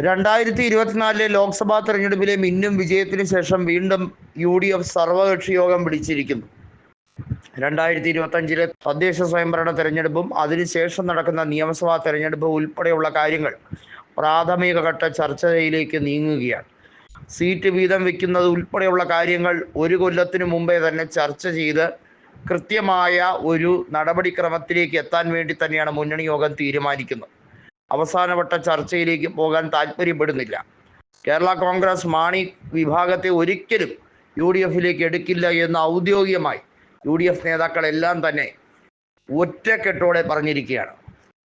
രണ്ടായിരത്തി ഇരുപത്തിനാലിലെ ലോക്സഭാ തെരഞ്ഞെടുപ്പിലെ മിന്നും വിജയത്തിന് ശേഷം വീണ്ടും യു ഡി എഫ് സർവകക്ഷി യോഗം വിളിച്ചിരിക്കുന്നു രണ്ടായിരത്തി ഇരുപത്തഞ്ചിലെ തദ്ദേശ സ്വയംഭരണ തെരഞ്ഞെടുപ്പും അതിനുശേഷം നടക്കുന്ന നിയമസഭാ തെരഞ്ഞെടുപ്പ് ഉൾപ്പെടെയുള്ള കാര്യങ്ങൾ പ്രാഥമിക ഘട്ട ചർച്ചയിലേക്ക് നീങ്ങുകയാണ്. സീറ്റ് വീതം വെക്കുന്നത് ഉൾപ്പെടെയുള്ള കാര്യങ്ങൾ ഒരു കൊല്ലത്തിനു മുമ്പേ തന്നെ ചർച്ച ചെയ്ത് കൃത്യമായ ഒരു നടപടിക്രമത്തിലേക്ക് എത്താൻ വേണ്ടി തന്നെയാണ് മുന്നണി യോഗം തീരുമാനിക്കുന്നത്. അവസാനവട്ട ചർച്ചയിലേക്ക് പോകാൻ താല്പര്യപ്പെടുന്നില്ല. കേരള കോൺഗ്രസ് മാണി വിഭാഗത്തെ ഒരിക്കലും യു ഡി എഫിലേക്ക് എടുക്കില്ല എന്ന് ഔദ്യോഗികമായി യു ഡി എഫ് നേതാക്കളെല്ലാം തന്നെ ഒറ്റക്കെട്ടോടെ പറഞ്ഞിരിക്കുകയാണ്.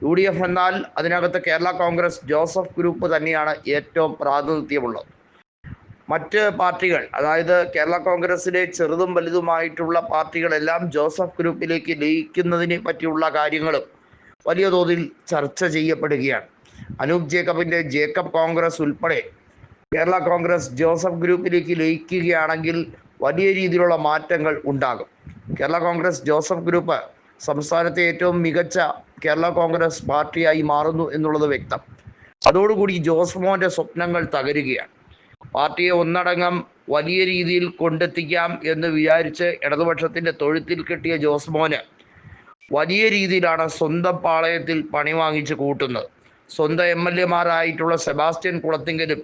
യു ഡി എഫ് എന്നാൽ അതിനകത്ത് കേരള കോൺഗ്രസ് ജോസഫ് ഗ്രൂപ്പ് തന്നെയാണ് ഏറ്റവും പ്രാതിനിധ്യമുള്ളത്. മറ്റ് പാർട്ടികൾ അതായത് കേരള കോൺഗ്രസിലെ ചെറുതും വലുതുമായിട്ടുള്ള പാർട്ടികളെല്ലാം ജോസഫ് ഗ്രൂപ്പിലേക്ക് ലയിക്കുന്നതിനെ പറ്റിയുള്ള കാര്യങ്ങളും വലിയ തോതിൽ ചർച്ച ചെയ്യപ്പെടുകയാണ്. അനൂപ് ജേക്കബിന്റെ ജേക്കബ് കോൺഗ്രസ് ഉൾപ്പെടെ കേരള കോൺഗ്രസ് ജോസഫ് ഗ്രൂപ്പിലേക്ക് ലയിക്കുകയാണെങ്കിൽ വലിയ രീതിയിലുള്ള മാറ്റങ്ങൾ ഉണ്ടാകും. കേരള കോൺഗ്രസ് ജോസഫ് ഗ്രൂപ്പ് സംസ്ഥാനത്തെ ഏറ്റവും മികച്ച കേരള കോൺഗ്രസ് പാർട്ടിയായി മാറുന്നു എന്നുള്ളത് വ്യക്തം. അതോടുകൂടി ജോസ് മോന്റെ സ്വപ്നങ്ങൾ തകരുകയാണ്. പാർട്ടിയെ ഒന്നടങ്കം വലിയ രീതിയിൽ കൊണ്ടെത്തിക്കാം എന്ന് വിചാരിച്ച് ഇടതുപക്ഷത്തിന്റെ തൊഴുത്തിൽ കിട്ടിയ ജോസ് വലിയ രീതിയിലാണ് സ്വന്തം പാളയത്തിൽ പണി വാങ്ങിച്ച് കൂട്ടുന്നത്. സ്വന്തം എം എൽ എമാരായിട്ടുള്ള സെബാസ്റ്റ്യൻ കുളത്തിങ്കലും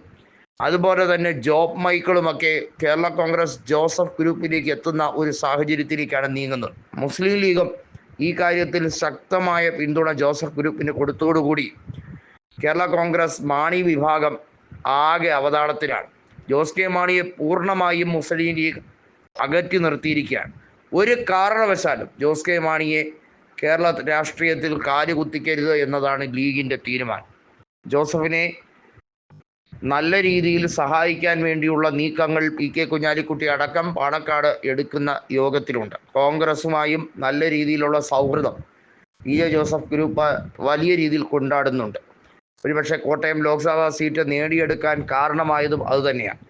അതുപോലെ തന്നെ ജോബ് മൈക്കിളുമൊക്കെ കേരള കോൺഗ്രസ് ജോസഫ് ഗ്രൂപ്പിലേക്ക് എത്തുന്ന ഒരു സാഹചര്യത്തിലേക്കാണ് നീങ്ങുന്നത്. മുസ്ലിം ലീഗും ഈ കാര്യത്തിൽ ശക്തമായ പിന്തുണ ജോസഫ് ഗ്രൂപ്പിന് കൊടുത്തോടുകൂടി കേരള കോൺഗ്രസ് മാണി വിഭാഗം ആകെ അവതാളത്തിലാണ്. ജോസ് കെ മാണിയെ പൂർണമായും മുസ്ലിം ലീഗ് അകറ്റി നിർത്തിയിരിക്കുകയാണ്. ഒരു കാരണവശാലും ജോസ് കെ മാണിയെ കേരള രാഷ്ട്രീയത്തിൽ കാലുകുത്തിക്കരുത് എന്നതാണ് ലീഗിന്റെ തീരുമാനം. ജോസഫിനെ നല്ല രീതിയിൽ സഹായിക്കാൻ വേണ്ടിയുള്ള നീക്കങ്ങൾ പി കെ കുഞ്ഞാലിക്കുട്ടി അടക്കം പാണക്കാട് എടുക്കുന്ന യോഗത്തിലുണ്ട്. കോൺഗ്രസുമായും നല്ല രീതിയിലുള്ള സൗഹൃദം പി ജെ ജോസഫ് ഗ്രൂപ്പ് വലിയ രീതിയിൽ കൊണ്ടാടുന്നുണ്ട്. ഒരുപക്ഷെ കോട്ടയം ലോക്സഭാ സീറ്റ് നേടിയെടുക്കാൻ കാരണമായതും അതുതന്നെയാണ്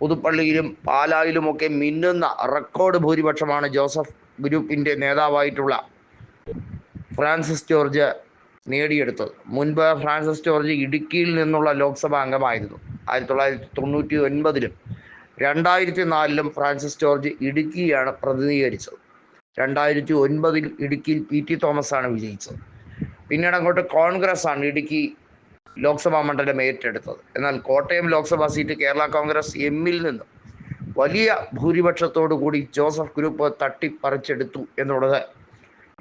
പുതുപ്പള്ളിയിലും പാലായിലുമൊക്കെ മിന്നുന്ന റെക്കോർഡ് ഭൂരിപക്ഷമാണ് ജോസഫ് ഗ്രൂപ്പിന്റെ നേതാവായിട്ടുള്ള ഫ്രാൻസിസ് ജോർജ് നേടിയെടുത്തത്. മുൻപ് ഫ്രാൻസിസ് ജോർജ് ഇടുക്കിയിൽ നിന്നുള്ള ലോക്സഭാ അംഗമായിരുന്നു. ആയിരത്തി തൊള്ളായിരത്തി തൊണ്ണൂറ്റി ഒൻപതിലും രണ്ടായിരത്തി നാലിലും ഫ്രാൻസിസ് ജോർജ് ഇടുക്കിയാണ് പ്രതിനിധീകരിച്ചത്. രണ്ടായിരത്തി ഒൻപതിൽ ഇടുക്കിയിൽ പി ടി തോമസ് ആണ് വിജയിച്ചത്. പിന്നീട് അങ്ങോട്ട് കോൺഗ്രസ് ആണ് ഇടുക്കി ലോക്സഭാ മണ്ഡലം ഏറ്റെടുത്തത്. എന്നാൽ കോട്ടയം ലോക്സഭാ സീറ്റ് കേരള കോൺഗ്രസ് എമ്മിൽ നിന്ന് വലിയ ഭൂരിപക്ഷത്തോടു കൂടി ജോസഫ് ഗ്രൂപ്പ് തട്ടിപ്പറിച്ചെടുത്തു എന്നുള്ളത്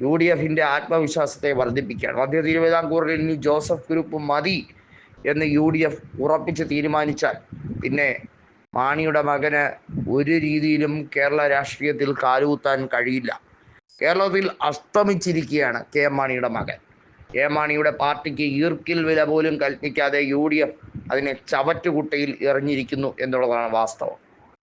യു ഡി എഫിന്റെ ആത്മവിശ്വാസത്തെ വർദ്ധിപ്പിക്കുകയാണ്. മധ്യ തിരുവിതാംകൂറിൽ ഇനി ജോസഫ് ഗ്രൂപ്പ് മതി എന്ന് യു ഡി എഫ് ഉറപ്പിച്ച് തീരുമാനിച്ചാൽ പിന്നെ മാണിയുടെ മകന് ഒരു രീതിയിലും കേരള രാഷ്ട്രീയത്തിൽ കാലുകുത്താൻ കഴിയില്ല. കേരളത്തിൽ അസ്തമിച്ചിരിക്കുകയാണ് കെ മാണിയുടെ മകൻ. കെ മാണിയുടെ പാർട്ടിക്ക് ഈർക്കിൽ വില പോലും കൽപ്പിക്കാതെ യു ഡി എഫ് അതിനെ ചവറ്റുകുട്ടയിൽ എറിഞ്ഞിരിക്കുന്നു എന്നുള്ളതാണ് വാസ്തവം.